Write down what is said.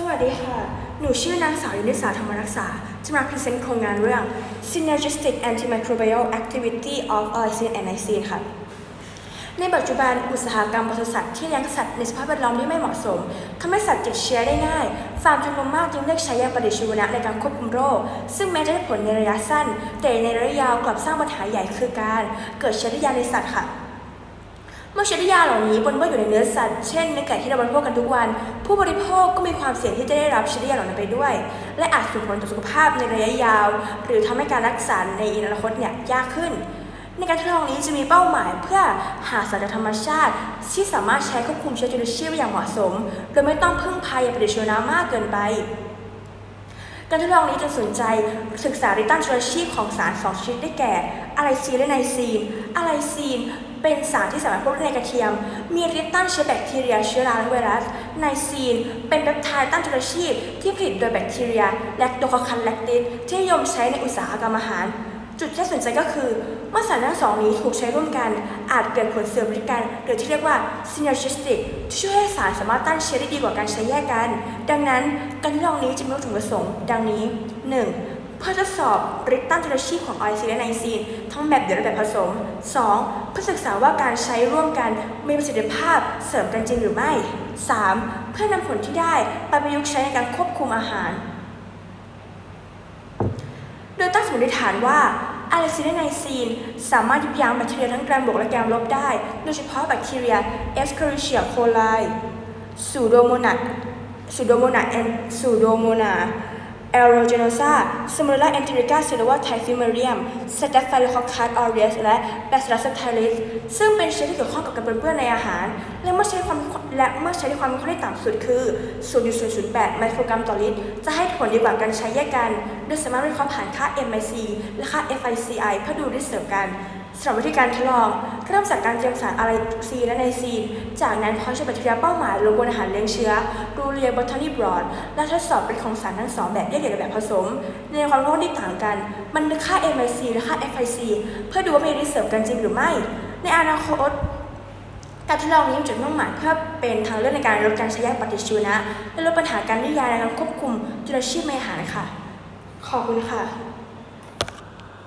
สวัสดีค่ะ หนูชื่อนางสาวยุนิสาธรรมรักษา จะมาพรีเซนต์โครงงานเรื่อง Synergistic Antimicrobial Activity of Lysine and Lysine ค่ะ ในปัจจุบันอุตสาหกรรมปศุสัตว์ที่เลี้ยงสัตว์ในสภาพแวดล้อมที่ไม่เหมาะสมทำให้สัตว์ติดเชื้อได้ง่าย ฟาร์มจำนวนมากจึงเลือกใช้ยาปฏิชีวนะในการควบคุมโรค ซึ่งแม้จะได้ผลในระยะสั้น แต่ในระยะยาวกลับสร้างปัญหาใหญ่คือการ เกิดเชื้อราในสัตว์ค่ะ เมื่อเชื้อยาเหล่านี้ปนเปื้อนอยู่ในเนื้อสัตว์ เช่นเนื้อไก่ที่เราบริโภคกันทุกวัน ผู้บริโภคก็มีความเสี่ยงที่จะได้รับเชื้อยาเหล่านั้นไปด้วย และอาจส่งผลต่อสุขภาพในระยะยาว หรือทำให้การรักษาในอนาคตเนี่ยยากขึ้น ในการทดลองนี้จะมีเป้าหมายเพื่อหาสารธรรมชาติ ที่สามารถใช้ควบคุมเชื้อจุลินทรีย์ได้อย่างเหมาะสม โดยไม่ต้องพึ่งพายาปฏิชีวนะมากเกินไป การทดลองนี้จะสนใจศึกษาริตันจุลชีพของสารสองชนิดได้แก่อะไรซีนและไนซีนอะไรซีนเป็นสารที่สามารถพบได้ในกระเทียม มีฤทธิ์ต้านเชื้อแบคทีเรีย เชื้อราและไวรัส ไนซีน เป็นเปปไทด์ต้านจุลชีพที่ผลิตโดยแบคทีเรีย และโดคอคันแลคติสที่นิยมใช้ในอุตสาหกรรมอาหาร จุดที่น่าสนใจก็คือ เมื่อสารทั้งสองนี้ถูกใช้ร่วมกัน อาจเกิดผลเสริมฤทธิ์กัน หรือที่เรียกว่า synergistic ที่ช่วยให้สารสามารถต้านเชื้อได้ดีกว่าการใช้แยกกัน ดังนั้นการทดลองนี้จะมีวัตถุประสงค์ดังนี้ 1. เพื่อทดสอบฤทธิ์ต้านจุลชีพของออยซีและไนซีนทั้งแบบเดี่ยวและแบบผสม 2. เพื่อศึกษาว่าการใช้ร่วมกันมีประสิทธิภาพเสริมกันจริงหรือไม่ 3. เพื่อนำผลที่ได้ไปประยุกต์ใช้ในการควบคุมอาหาร ตั้งสมมติฐานว่าอะไลซีนไนซีนสามารถยุบยั้งแบคทีเรียทั้งแกรมบวกและแกรมลบได้ โดยเฉพาะแบคทีเรีย Escherichia coli Pseudomonas Pseudomonas and Pseudomonas aeruginosa Salmonella enterica Silva typhimurium Staphylococcus aureus และ Bacillus subtilis ซึ่งเป็นเชื้อที่เกี่ยวข้องกับการปนเปื้อนในอาหาร และเมื่อใช้ความและเมื่อใช้ในความเข้มข้นที่ต่ำสุดคือ 0.008 ไมโครกรัมต่อลิตร จะให้ผลดีกว่าการใช้แยกกัน โดยสามารถวิเคราะห์ผ่านค่า MIC และค่า FICI เพื่อดูได้เสริมกันสำหรับวิธีการทดลอง เริ่มจากการเตรียมสารอะไลซีและไนซีน จากนั้นพาะเชื้อแบคทีเรียเป้าหมายลงบนอาหารเลี้ยงเชื้อรูเรียบอทานีบรอด และทดสอบฤทธิ์ของสารทั้งสองแบบแยกเดี่ยวและแบบผสม ในความเข้มข้นที่ต่างกัน มันค่า MIC และค่า FIC เพื่อดูว่ามีฤทธิ์เสริมกันจริงหรือไม่ ในอนาคตการทดลองนี้มีจุดมุ่งหมายเพื่อเป็นทางเลือกในการลดการใช้ยาปฏิชีวนะและลดปัญหาการนิยาในการควบคุมจุลชีพในอาหารค่ะ ขอบคุณค่ะ